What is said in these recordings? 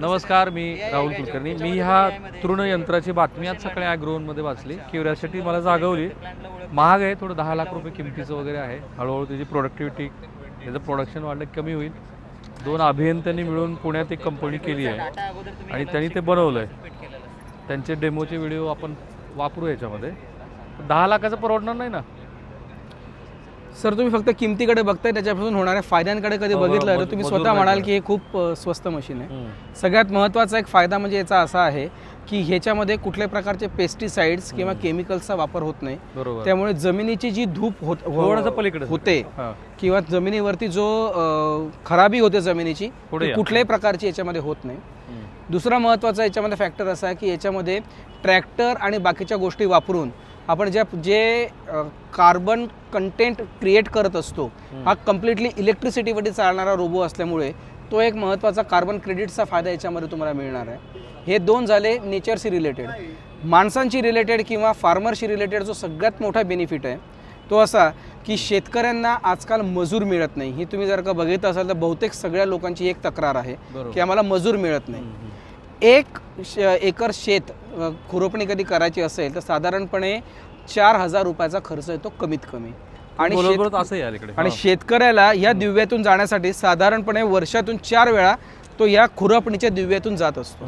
नमस्कार मी राहुल कुलकर्णी. मी ह्या तृण यंत्राची बातमी आज सकाळी ॲग्रोवनमध्ये वाचली. क्युरियासिटी मला जागवली. महाग आहे थोडं दहा लाख रुपये किमतीचं वगैरे आहे. हळूहळू त्याची प्रोडक्टिव्हिटी त्याचं प्रोडक्शन वाढलं कमी होईल. दोन अभियंत्यांनी मिळून पुण्यात एक कंपनी केली आहे. आणि त्यांनी ते बनवलं आहे त्यांचे डेमोचे व्हिडिओ आपण वापरू याच्यामध्ये. दहा लाखाचं परवडणार नाही ना? सर तुम्ही फक्त किमतीकडे बघताय त्याच्यापासून होणाऱ्या फायद्यांकडे कधी हो, बघितलं? तर तुम्ही स्वतः म्हणाल की हे खूप स्वस्त मशीन आहे. सगळ्यात महत्त्वाचा एक फायदा म्हणजे याचा असा आहे की ह्याच्यामध्ये कुठल्याही प्रकारचे पेस्टिसाइड्स किंवा केमिकल्सचा वापर होत नाही. त्यामुळे जमिनीची जी धूप होत थोडंसं पलीकडे. होते हां. किंवा जमिनीवरती जो खराबी होते जमिनीची. कुठल्याही प्रकारची याच्यामध्ये होत नाही. दुसरा महत्त्वाचा याच्यामध्ये फॅक्टर असा आहे की याच्यामध्ये ट्रॅक्टर आणि बाकीच्या गोष्टी वापरून आपण ज्या जे कार्बन कंटेंट क्रिएट करत असतो हा कम्प्लिटली इलेक्ट्रिसिटीवरती चालणारा रोबो असल्यामुळे तो एक महत्त्वाचा कार्बन क्रेडिटचा फायदा याच्यामध्ये तुम्हाला मिळणार आहे. हे दोन झाले नेचरशी रिलेटेड माणसांशी रिलेटेड किंवा फार्मरशी रिलेटेड जो सगळ्यात मोठा बेनिफिट आहे तो असा की शेतकऱ्यांना आजकाल मजूर मिळत नाही. ही तुम्ही जर का बघित असाल तर बहुतेक सगळ्या लोकांची एक तक्रार आहे. की आम्हाला मजूर मिळत नाही. एक श- एकर शेत खुरपणी कधी करायची असेल तर साधारणपणे चार हजार रुपयाचा खर्च येतो कमीत कमी आणि शेत- असं आणि. शेतकऱ्याला या दिव्यातून जाण्यासाठी साधारणपणे वर्षातून चार वेळा तो या खुरपणीच्या दिव्यातून जात असतो.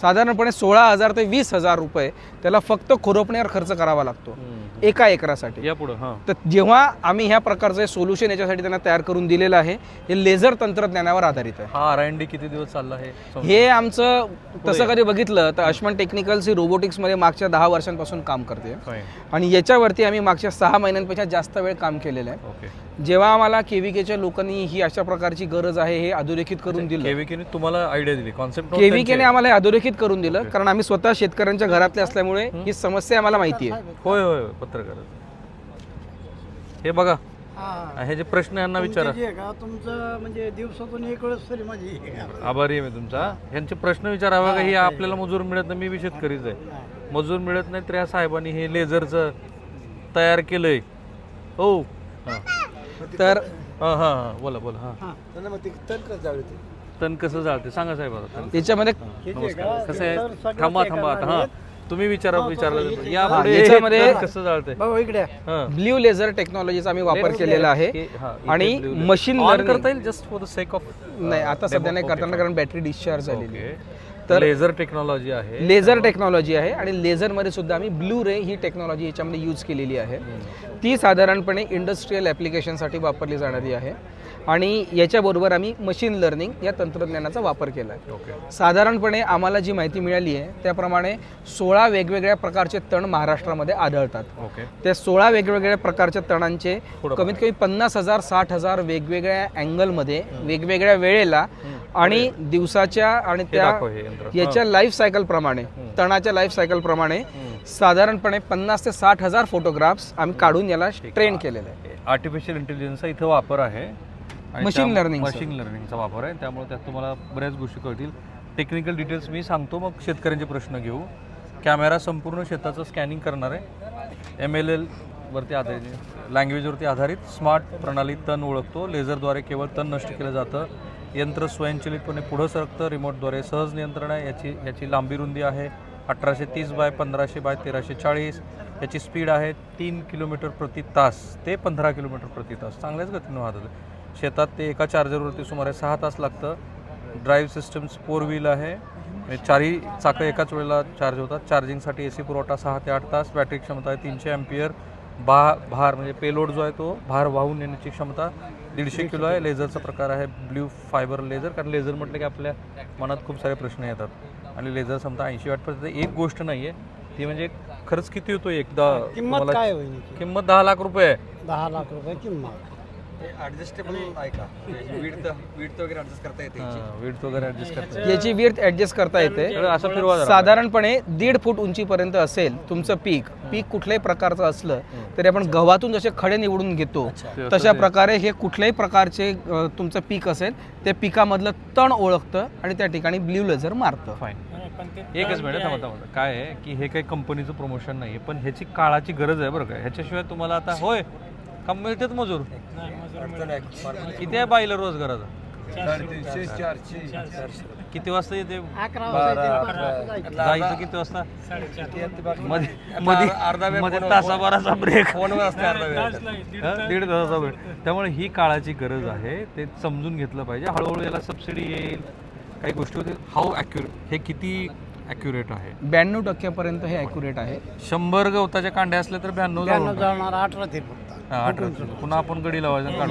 साधारणपणे सोळा हजार ते वीस हजार रुपये त्याला फक्त खुरपणीवर खर्च करावा लागतो. एका एकरासाठी. हां. तर जेव्हा आम्ही ह्या प्रकारचं सोल्युशन याच्यासाठी त्यांना तयार करून दिलेलं आहे हे लेझर तंत्रज्ञानावर आधारित आहे. हा आर किती दिवस चालला आहे? हे आमचं तसं कधी बघितलं तर अश्मन टेक्निकल्स ही रोबोटिक्समध्ये मागच्या दहा वर्षांपासून काम करते. आणि याच्यावरती आम्ही मागच्या सहा महिन्यांपेक्षा जास्त वेळ काम केलेलं आहे. जेव्हा आम्हाला केव्हीकेच्या लोकांनी ही अशा प्रकारची गरज आहे हे अधोरेखित करून दिलं. केविकेने तुम्हाला आयडिया दिली. कॉन्सेप्ट केव्हीकेने आम्हाला हे अधोरेखित करून दिलं कारण आम्ही स्वतः शेतकऱ्यांच्या घरातले असल्यामुळे ही? समस्या आम्हाला माहिती आहे. होय होय पत्रकार. हे बघा. हे. जे प्रश्न यांना विचारा. तुमची जी आहे का तुमचं म्हणजे दिवसातून एक वेळेस तरी माझी आभारी आहे मी तुमचा. यांचे प्रश्न विचारावा का ही आपल्याला मजूर मिळत नाही मी बी शेतकरीच आहे. मजूर मिळत नाही तर या साहेबांनी हे लेझरचं तयार केलंय. हो. हां. तर हां हां हां बोला बोला हां. त्यांना मग ते तर्क जावे ते तण कसं जाळते? सांगा साहेब आता तण. याच्यामध्ये नमस्कार. कसं आहे? थांबा थांबा आता हां. तुम्ही विचारा विचारलं या हा, पुढे याच्यामध्ये- तण कसं जाळते? भाऊ इकडे. या. हां. ब्ल्यू लेझर टेक्नॉलॉजीचा आम्ही वापर केलेला आहे हे- हा, इथे आणि blue laser. Machine On learning करता येईल just for the sec off नाही आता सध्या नाही करताना कारण बॅटरी डिस्चार्ज झालेली आहे. तर लेझर टेक्नॉलॉजी आहे. लेझर टेक्नॉलॉजी आहे आणि लेझरमध्ये सुद्धा आम्ही ब्लू रे ही टेक्नॉलॉजी याच्यामध्ये यूज केलेली आहे. ती साधारणपणे इंडस्ट्रीयल ॲप्लिकेशनसाठी वापरली जाणारी आहे आणि याच्याबरोबर आम्ही मशीन लर्निंग या तंत्रज्ञानाचा वापर केला आहे. ओके. साधारणपणे आम्हाला जी माहिती मिळाली आहे त्याप्रमाणे सोळा वेगवेगळ्या प्रकारचे तण महाराष्ट्रामध्ये आढळतात. ओके. त्या सोळा वेगवेगळ्या प्रकारच्या तणांचे कमीत कमी पन्नास हजार साठ हजार वेगवेगळ्या अँगलमध्ये वेगवेगळ्या वेळेला आणि दिवसाच्या आणि त्या याच्या लाईफ सायकल प्रमाणे तणाच्या लाईफ सायकल प्रमाणे साधारणपणे पन्नास ते साठ हजार फोटोग्राफ्स आम्ही काढून याला ट्रेन केलेलं आहे. आर्टिफिशियल इंटेलिजन्सचा इथं वापर आहे. learning चा. मशीन लर्निंगचा वापर आहे. त्यामुळे त्यात तुम्हाला बऱ्याच गोष्टी कळतील. टेक्निकल डिटेल्स मी सांगतो मग शेतकऱ्यांचे प्रश्न घेऊ. कॅमेरा संपूर्ण शेताचं स्कॅनिंग करणार आहे. एम एल एल वरती आधारित लँग्वेजवरती आधारित स्मार्ट प्रणाली तण ओळखतो. लेझरद्वारे केवळ तण नष्ट केलं जातं. यंत्र स्वयंचलितपणे पुढं सरकतं. रिमोटद्वारे सहज नियंत्रण आहे. याची याची लांबी रुंदी आहे. अठराशे तीस बाय पंधराशे बाय तेराशे चाळीस. याची स्पीड आहे तीन किलोमीटर प्रति तास. ते पंधरा किलोमीटर प्रति तास. चांगल्याच गतीनं वाहत शेतात ते एका चार्जरवरती सुमारे सहा तास लागतं. ड्राईव्ह सिस्टम्स फोर व्हील आहे. चारही चाकं एकाच वेळेला चार्ज होतात. चार्जिंगसाठी ए सी पुरवठा सहा ते आठ तास. बॅटरी क्षमता आहे तीनशे अँपियर बा भार म्हणजे पेलोड जो आहे तो भार वाहून नेण्याची क्षमता दीडशे किलो आहे. लेझरचा प्रकार आहे ब्ल्यू फायबर लेझर. कारण लेझर म्हटलं की आपल्या मनात खूप सारे प्रश्न येतात. आणि लेझर क्षमता ऐंशी वॅटपर्यंत एक गोष्ट नाही आहे ती म्हणजे खर्च किती होतो एकदा किंमत काय होईल? किंमत दहा लाख रुपये दहा लाख रुपये किंमत. ऍडजस्टेबल आहे का? विड्थ विड्थ वगैरे ऍडजस्ट करता येते वेट वगैरे ऍडजस्ट करता याची विर्थ ऍडजस्ट करता येते. असं फिरवा. साधारणपणे दीड फूट उंचीपर्यंत असेल तुमचं पीक पीक कुठल्याही प्रकारचं असलं तरी आपण गव्हातून जसे खडे निवडून घेतो तशा प्रकारे हे कुठल्याही प्रकारचे तुमचं पीक असेल त्या पिकामधलं तण ओळखतं आणि त्या ठिकाणी ब्ल्यू लेझर मारतं. फाईन एकच मिनिट काय आहे की हे काही कंपनीचं प्रमोशन नाही पण ह्याची काळाची गरज आहे बरं का. ह्याच्याशिवाय तुम्हाला आता होय मिळतेच मजूर? किती आहे बाईला रोजगाराचा? साडेतीनशे चारशे किती वाजता येते? जायचं. किती वाजता? मध्ये मध्ये अर्धा वेळमध्ये तासाभराचा ब्रेक फोनवर असते अर्धा वेळ. दीड तासाचा ब्रेक त्यामुळे ही काळाची गरज आहे. ते समजून घेतलं पाहिजे. हळूहळू याला सबसिडी येईल. काही गोष्टी होतील. हाऊ ॲक्युरेट हे किती ॲक्युरेट आहे. ब्याण्णव टक्क्यापर्यंत हे ॲक्युरेट आहे. शंभर गवताच्या कांड्या असल्या तर ब्याण्णव ब्याण्णव जाळून जाणार अठरा ते फक्त. हा, अठरा पुन्हा आपण गडी लावायचं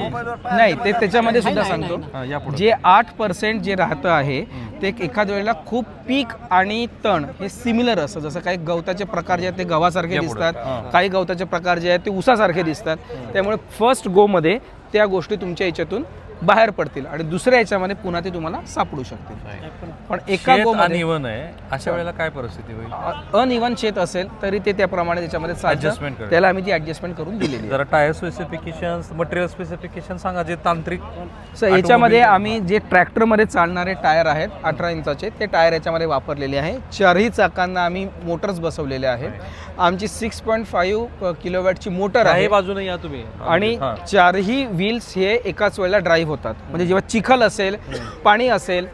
नाही ते त्याच्यामध्ये सुद्धा सांगतो. हा, जे आठ पर्सेंट जे राहतं आहे ते एखाद्या वेळेला खूप पीक आणि तण हे सिमिलर असतं. जसं काही गवताचे प्रकार जे आहेत ते गव्हासारखे. दिसतात. हां. काही गवताचे प्रकार जे आहेत ते उसासारखे दिसतात. त्यामुळे फर्स्ट गोमध्ये त्या गोष्टी तुमच्या याच्यातून बाहेर पडतील आणि दुसऱ्या याच्यामध्ये पुन्हा ते तुम्हाला सापडू शकतील. पण एका गोमध्ये अनइवन आहे. अशा वेळेला काय परिस्थिती होईल? अनइवन शेत असेल तरी ते त्याप्रमाणे त्याच्यामध्ये Adjustment करायचं. त्याला आम्ही ती ऍडजस्टमेंट करून दिलेली आहे. जरा टायर स्पेसिफिकेशन मटेरियल स्पेसिफिकेशन सांगा जे तांत्रिक याच्यामध्ये आम्ही जे ट्रॅक्टरमध्ये चालणारे टायर आहेत अठरा इंचाचे ते टायर याच्यामध्ये वापरलेले आहे. चारही चाकांना आम्ही मोटर्स बसवलेले आहेत. आमची सिक्स पॉईंट फाईव्ह किलोवॅटची मोटर काही आहे. बाजूने या तुम्ही. आणि हा. चारही व्हील्स हे एकाच वेळेला ड्राईव्ह होतात. म्हणजे जेव्हा चिखल असेल पाणी असेल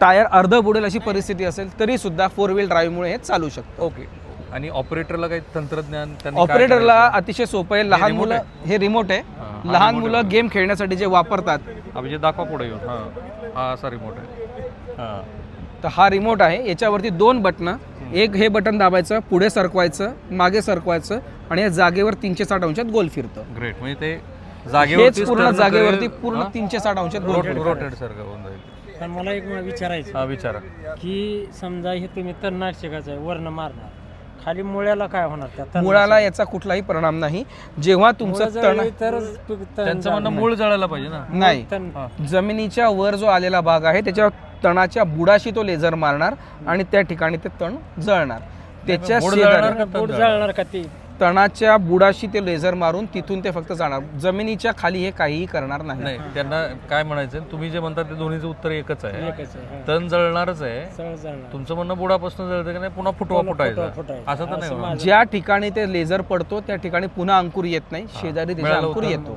टायर अर्ध बुडेल अशी परिस्थिती असेल तरी सुद्धा फोर व्हील ड्राईव्हमुळे हे चालू शकतं. ओके. आणि ऑपरेटरला काही तंत्रज्ञान ऑपरेटरला? अतिशय सोपं आहे. लहान मुलं हे रिमोट आहे. लहान मुलं गेम खेळण्यासाठी जे वापरतात. अभिजित दाखवा पुढे येऊन. हां. हा असा रिमोट आहे. हां. तर हा रिमोट आहे. याच्यावरती दोन बटणं. एक हे बटन दाबायचं पुढे सरकवायचं मागे सरकवायचं आणि या जागेवर तीनशे साठ अंशात गोल फिरतं. ग्रेट म्हणजे ते हेच जागेवरती पूर्ण जागेवरती पूर्ण तीनशे साठ अंशात गोल फिरतं. रोटेट सारखं होऊन जाईल पण मला एक विचारायचं हा विचारा. की समजा हे तुम्ही तणनाशकाचं आहे वर्ण मारणार. खाली मुळ्याला काय होणार त्या? मुळाला याचा कुठलाही परिणाम नाही. जेव्हा मुळं तुमचं तण जळली तरच पीक तण त्यांचं म्हणणं जाणार. मूळ जळायला पाहिजे ना. नाही. तण जमिनीच्या वर जो आलेला भाग आहे त्याच्या तणाच्या बुडाशी तो लेझर मारणार आणि त्या ठिकाणी ते तण जळणार. त्याच्या शेजारी- जळणार का तण बोट जळणार? जळणार का ती? तणाच्या बुडाशी ते लेझर मारून तिथून ते फक्त जाणार जमिनीच्या खाली हे काहीही करणार नाही नाही त्यांना काय म्हणायचं तुम्ही जे म्हणता ते दोन्हीचं उत्तर एकच आहे हा. तण जळणारच आहे तुमचं म्हणणं बुडापासून जळतं की नाही पुन्हा फुटवा फुटायचा. असं तर नाही होणार. ज्या ठिकाणी ते लेझर पडतो त्या ठिकाणी पुन्हा अंकुर येत नाही शेजारी त्याचा मिळालं अंकुर. येतो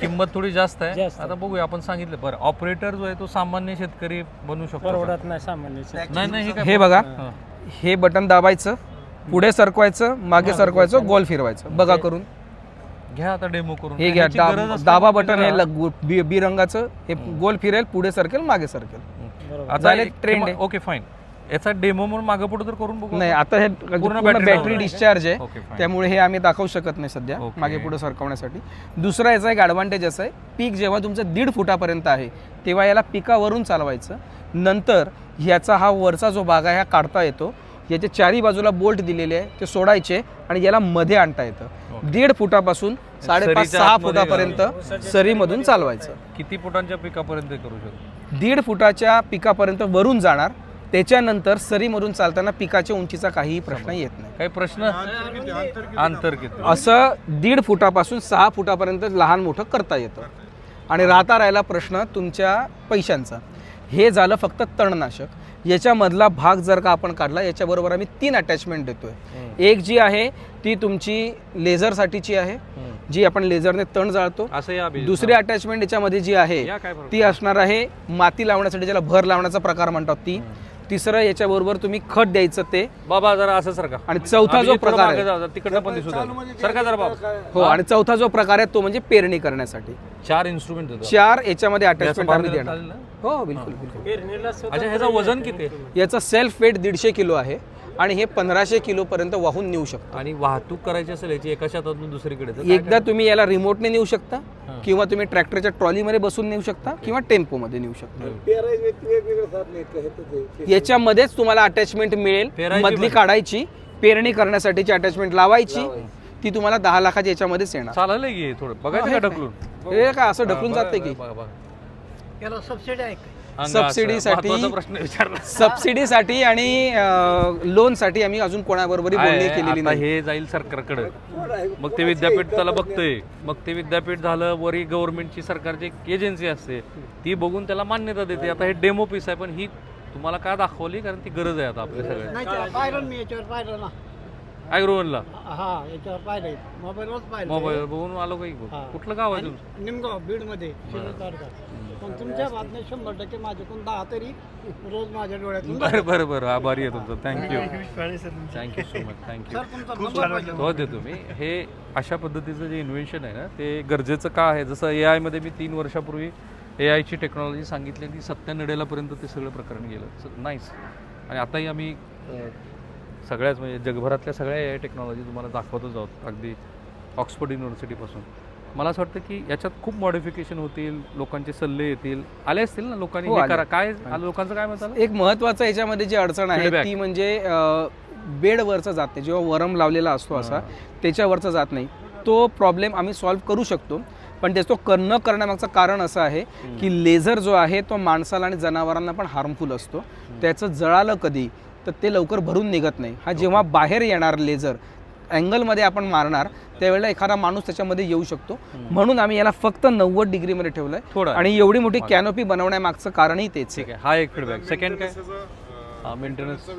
किंमत थोडी जास्त आहे जास्त. आता बघूया आपण सांगितलं बरं ऑपरेटर जो आहे तो सामान्य शेतकरी बनू शकतो का? परवडत नाही सामान्य शेतकरी. नाही नाही हे काय हे बघा हां. हे बटन दाबायचं पुढे सरकवायचं मागे सरकवायचं गोल फिरवायचं. बघा करून. घ्या आता डेमो करून. हे घ्या ह्याची गरज दाब- असते दाबा तर बटन हे बी बी रंगाचं हे गोल फिरेल पुढे सरकेल मागे सरकेल. बरोबर आता झाले एक- trend किंवा- आहे. ओके फाईन याचा डेमो म्हणून मागे पुढे तर करून बघू नाही आता हे पूर्ण battery बॅटरी. डिस्चार्ज आहे. ओके त्यामुळे हे आम्ही दाखवू शकत नाही सध्या. मागे पुढे सरकवण्यासाठी. दुसरा याचा एक ॲडव्हान्टेज असा आहे. पीक जेव्हा तुमचं दीड फुटापर्यंत आहे तेव्हा याला पिकावरून चालवायचं. नंतर ह्याचा हा वरचा जो भाग आहे हा काढता येतो. याच्या चारी बाजूला बोल्ट दिलेले आहे ते सोडायचे आणि याला मध्ये आणता येतं. दीड फुटापासून साडेपाच सहा फुटापर्यंत सरीमधून चालवायचं. किती फुटांच्या पिकापर्यंत करू शकतो? दीड फुटाच्या पिकापर्यंत वरून जाणार त्याच्यानंतर सरीमधून चालताना पिकाच्या उंचीचा काहीही प्रश्न येत नाही. काही प्रश्न? अंतर किती? असं दीड फुटापासून सहा फुटापर्यंत लहान मोठं करता येतं. आणि राहता राहिला प्रश्न तुमच्या पैशांचा. हे झालं फक्त तणनाशक. याच्यामधला भाग जर का आपण काढला याच्याबरोबर आम्ही तीन अटॅचमेंट देतोय. एक जी आहे ती तुमची लेझरसाठीची आहे जी आपण लेझरने तण जाळतो. असं. दुसरी अटॅचमेंट याच्यामध्ये जी आहे? ती असणार आहे माती लावण्यासाठी ज्याला भर लावण्याचा प्रकार म्हणतात ती. तिसरं याच्याबरोबर तुम्ही खत द्यायचं ते. बाबा जरा असं सारखा. आणि चौथा जो प्रकार आहे. तिकडनं पण दिसू द्या. सरका जरा बाबा. हो आणि चौथा जो प्रकार आहे तो म्हणजे पेरणी करण्यासाठी. चार इन्स्ट्रुमेंट चार याच्यामध्ये याचं अटॅचमेंट आम्ही देणार? हो बिलकुल बिलकुल. अच्छा ह्याचं वजन किती आहे? याचा सेल्फ वेट दीडशे किलो आहे. आणि हे पंधराशे किलो पर्यंत वाहून नेऊ शकतो. आणि वाहतूक करायची असेल याची एका शेतातून दुसरीकडे तर काय एकदा तुम्ही याला रिमोटने नेऊ शकता किंवा तुम्ही ट्रॅक्टरच्या ट्रॉलीमध्ये बसून नेऊ शकता किंवा टेम्पोमध्ये नेऊ शकता. पेरायचे वेगवेगळे साधन आहेत का? हे तर ते- याच्यामध्येच तुम्हाला अटॅचमेंट मिळेल. पेरायची मधली पण? काढायची पेरणी करण्यासाठीची अटॅचमेंट लावायची ती तुम्हाला दहा लाखाच्या याच्यामध्येच येणार. चालेल की थोडं. बघायचं का ढकलून? हे काय असं ढकलून जाते की बघा, बघा. याला सबसिडी आहे का? सबसिडीसाठी- महत्त्वाचा प्रश्न विचारला. सबसिडीसाठी आणि लोनसाठी आम्ही अजून कोणाबरोबरही बोलणी केलेली आता नाही. हे जाईल सरकारकडे. मग ते विद्यापीठ त्याला बघतंय. मग ते विद्यापीठ झालं वरी गव्हर्नमेंटची सरकारची एक एजन्सी असते. ती बघून त्याला मान्यता देते. आता हे डेमो पीस आहे पण ही तुम्हाला का दाखवली? कारण ती गरज आहे आता आपल्या सगळ्या नाही त्याला पाहिलं मी याच्यावर पाहिलं ना. ॲग्रोवनला हा याच्यावर पाहिलंय. मोबाईलवर पाहिलं मोबाईल बघून आलो काही हा. कुठलं गाव आहे तुमचं? निमगाव बीडमध्ये. शिरूर तालुका पण तुमच्या बातम्या शंभर टक्के माझ्याकडून दहा तरी रोज माझ्या डोळ्यातून बरं बरं बरं. आभारी आहे तुमचं. Thank you thank you so much thank you sir तुमचा नंबर पाहिजे. हो देतो मी हे अशा पद्धतीचं जे इन्व्हेन्शन आहे ना ते गरजेचं का आहे? जसं ए आयमध्ये मी तीन वर्षापूर्वी ए आयची टेक्नॉलॉजी सांगितली आणि ती सत्या नडेलापर्यंत ते सगळं प्रकरण गेलं. नाईस आणि आताही आम्ही सगळ्याच म्हणजे जगभरातल्या सगळ्या ए आय टेक्नॉलॉजी तुम्हाला दाखवतच आहोत. अगदी ऑक्सफोर्ड युनिव्हर्सिटीपासून मला असं वाटतं की याच्यात खूप मॉडिफिकेशन होतील लोकांचे सल्ले येतील. आले असतील ना लोकांनी? हो, हे आले. करा. काय लोकांचं काय आलं? एक महत्वाचं याच्यामध्ये जी अडचण आहे Feedback. ती म्हणजे अं, बेडवरचं जात नाही. जेव्हा वरम लावलेला असतो असा त्याच्यावरचं जात नाही. तो प्रॉब्लेम आम्ही सॉल्व्ह करू शकतो. पण त्याचं तो कर- न करण्यामागचं कारण असं आहे की लेझर जो आहे तो माणसाला आणि जनावरांना पण हार्मफुल असतो. त्याचं जळालं कधी तर ते लवकर भरून निघत नाही. हा जेव्हा बाहेर येणार लेझर अँगलमध्ये आपण मारणार त्यावेळेला एखादा माणूस त्याच्यामध्ये येऊ शकतो. म्हणून आम्ही याला फक्त नव्वद डिग्रीमध्ये ठेवलंय. थोडं. आणि एवढी मोठी कॅनोपी बनवण्यामागचं कारणही तेच आहे. ठीक आहे. हा एक फीडबॅक सेकंड काय? हा मेंटेनन्स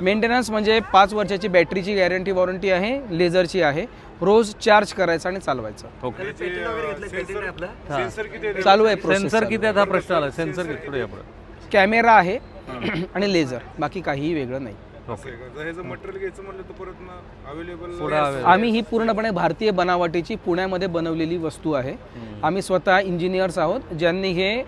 मेंटेनन्स म्हणजे पाच वर्षाची बॅटरीची गॅरंटी वॉरंटी आहे लेझरची आहे. रोज चार्ज करायचं आणि चालवायचं. ओके चालू आहे सेन्सर किती आहेत हा प्रश्न आला. सेन्सर किती पुढे या पुढे. कॅमेरा आहे आणि लेझर बाकी काहीही वेगळं नाही. ह्याचं मटेरियल घ्यायचं म्हणलं तर परत ना अवेलेबल पुढं available. आम्ही ही पूर्णपणे भारतीय बनावटीची पुण्यामध्ये बनवलेली वस्तू आहे. आम्ही स्वतः इंजिनियर्स आहोत ज्यांनी हे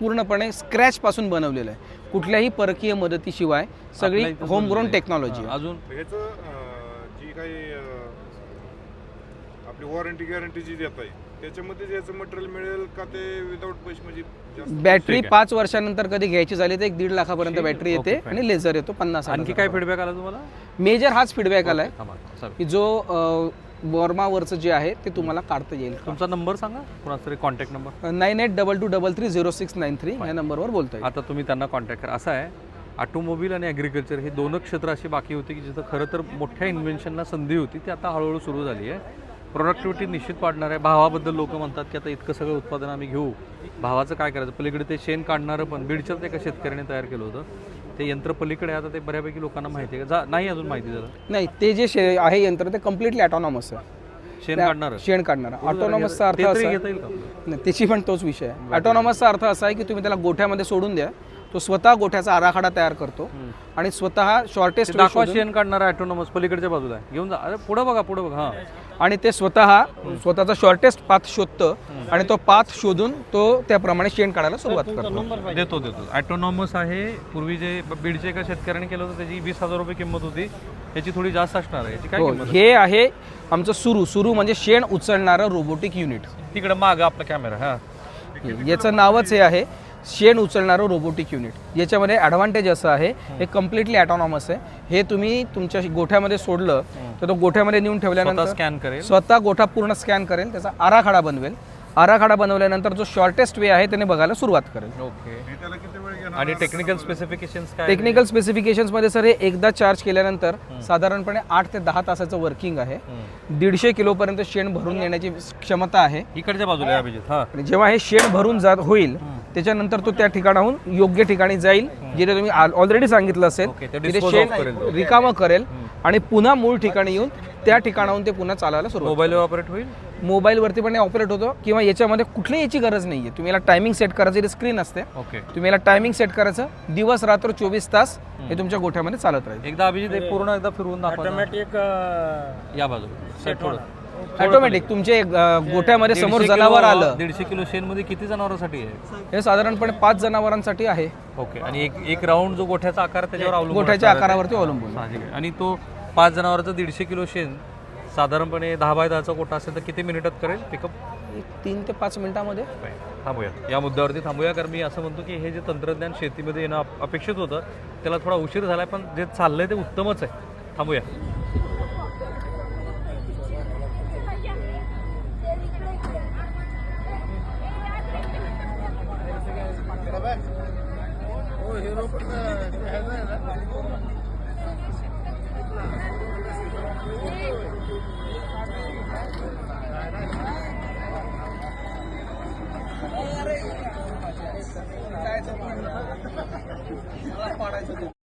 पूर्णपणे स्क्रॅच पासून बनवलेलं आहे. कुठल्याही परकीय मदतीशिवाय सगळी आपल्या इथं होम ग्रोन. टेक्नॉलॉजी हा, आहे अजून ह्याचं अं, जी काही अं, आपली वॉरंटी गॅरंटी जी देत आहे त्याच्यामध्ये याचं मटेरियल मिळेल का ते विदाऊट पैसे म्हणजे जास्त बॅटरी ठीक आहे. पाच वर्षानंतर कधी घ्यायची झाली तर एक दीड लाखापर्यंत. बॅटरी येते आणि लेझर येतो पन्नास आणखी काय फीडबॅक आला तुम्हाला? मेजर हाच फीडबॅक आलाय थांबा. की जो वर्मावरचं जे आहे ते तुम्हाला काढता येईल. तुमचा नंबर सांगा? कोणाचा तरी contact number nine eight double two double three zero six nine three या नंबरवर बोलता येईल आता तुम्ही त्यांना कॉन्टॅक्ट करा. असं आहे ऑटोमोबाईल आणि ॲग्रिकल्चर हे दोनच क्षेत्र अशी बाकी होती की जिथं खरं तर मोठ्या इन्व्हेन्शनला संधी होती. ती आता हळूहळू सुरू झाली आहे. प्रोडक्टिव्हिटी निश्चित वाढणार आहे. भावाबद्दल लोक म्हणतात की आता इतकं सगळं उत्पादन आम्ही घेऊ. भावाचं काय करायचं? पलीकडे ते शेण काढणारं पण बीडच्याच एका शेतकऱ्याने तयार केलं होतं. ते यंत्र पलीकडे आता ते बऱ्यापैकी लोकांना माहिती आहे का? जा नाही अजून माहिती झालं नाही ते जे शे आहे यंत्र ते कम्प्लिटली ऑटोनॉमस आहे. शेण काढणार. शेण काढणार. ऑटोनॉमसचा अर्थ असा नाही त्याची पण तोच विषय आहे. ऑटोनॉमसचा अर्थ असा आहे की तुम्ही त्याला गोठ्यामध्ये सोडून द्या. तो स्वतः गोठ्याचा आराखडा तयार करतो आणि स्वतः शॉर्टेस्ट शेण काढणार ऑटोनॉमस पलीकडच्या बाजूला. घेऊन जा. अरे पुढे बघा पुढे बघा. हा. आणि ते स्वतः स्वतःचा शॉर्टेस्ट पाथ शोधतं आणि तो पाथ शोधून तो त्याप्रमाणे शेण काढायला सुरुवात करतो. देतो देतो. ॲटोनॉमस आहे. पूर्वी जे बीडचे एका शेतकऱ्याने केलं होतं त्याची वीस हजार रुपये किंमत होती. याची थोडी जास्त असणार आहे. याची काय हो किंमत आहे? हे आहे आमचं सुरू. सुरू म्हणजे शेण उचलणारं रोबोटिक युनिट तिकडे माग आपला कॅमेरा हा. याचं नावच हे आहे. शेण उचलणारं रोबोटिक युनिट याच्यामध्ये ॲडव्हान्टेज असं आहे हे कम्प्लिटली ॲटॉनॉमस आहे. हे तुम्ही तुमच्या गोठ्यामध्ये सोडलं तर तो गोठ्यामध्ये नेऊन ठेवल्यानंतर स्कॅन करेल. स्वतः गोठा पूर्ण स्कॅन करेल त्याचा आराखडा बनवेल. आराखडा बनवल्यानंतर जो शॉर्टेस्ट वे आहे त्याने बघायला सुरुवात करेल. ओके. त्याला किती वेळ घेणार आणि टेक्निकल स्पेसिफिकेशन्स काय? टेक्निकल स्पेसिफिकेशन्समध्ये सर हे एकदा चार्ज केल्यानंतर साधारणपणे आठ ते दहा तासाचं वर्किंग आहे. दीडशे किलोपर्यंत शेण भरून नेण्याची क्षमता आहे. इकडच्या बाजूला आहे अभिजित. हा. आणि जेव्हा हे शेण भरून जात होईल त्याच्यानंतर तो त्या ठिकाणाहून योग्य ठिकाणी जाईल जिथे तुम्ही ऑलरेडी सांगितलं असेल तिथे शेण रिकामं करेल आणि पुन्हा मूळ ठिकाणी येऊन त्या ठिकाणाहून ते पुन्हा चालायला सुरुवात मोबाईल ऑपरेट होईल? मोबाईलवरती पण ऑपरेट होतो किंवा याच्यामध्ये कुठलीही याची गरज नाही आहे तुम्ही याला टायमिंग सेट करायची स्क्रीन असते. ओके तुम्ही याला टायमिंग सेट करायचं दिवस रात्र चोवीस तास हे तुमच्या गोठ्यामध्ये चालत राहील. एकदा अभिजित पूर्ण एकदा फिरवून दाखवा ऑटोमॅटिक या बाजूला. सेट थोडं. ऑटोमॅटिक तुमचे गोठ्यामध्ये समोर जनावर आलं. दीडशे किलो शेणमध्ये किती जनावरांसाठी आहे? हे साधारणपणे पाच जनावरांसाठी आहे. ओके आणि एक एक राऊंड जो गोठ्याचा आकार त्याच्यावर अवलंबून गोठ्याच्या असणार आहे. आकारावरती अवलंबून. साहजिक आहे. आणि तो पाच जनावरांचा दीडशे किलो शेण साधारणपणे दहा बाय दहाचा कोटा असेल तर किती मिनिटात करेल पिकअप एक तीन ते पाच मिनिटामध्ये. थांबूया. या मुद्द्यावरती थांबूया कारण मी असं म्हणतो की हे जे तंत्रज्ञान शेतीमध्ये येणं अप- अपेक्षित होतं त्याला थोडा उशीर झाला पण जे चाललंय ते उत्तमच आहे. थांबूया. हिरो काय पाडायचं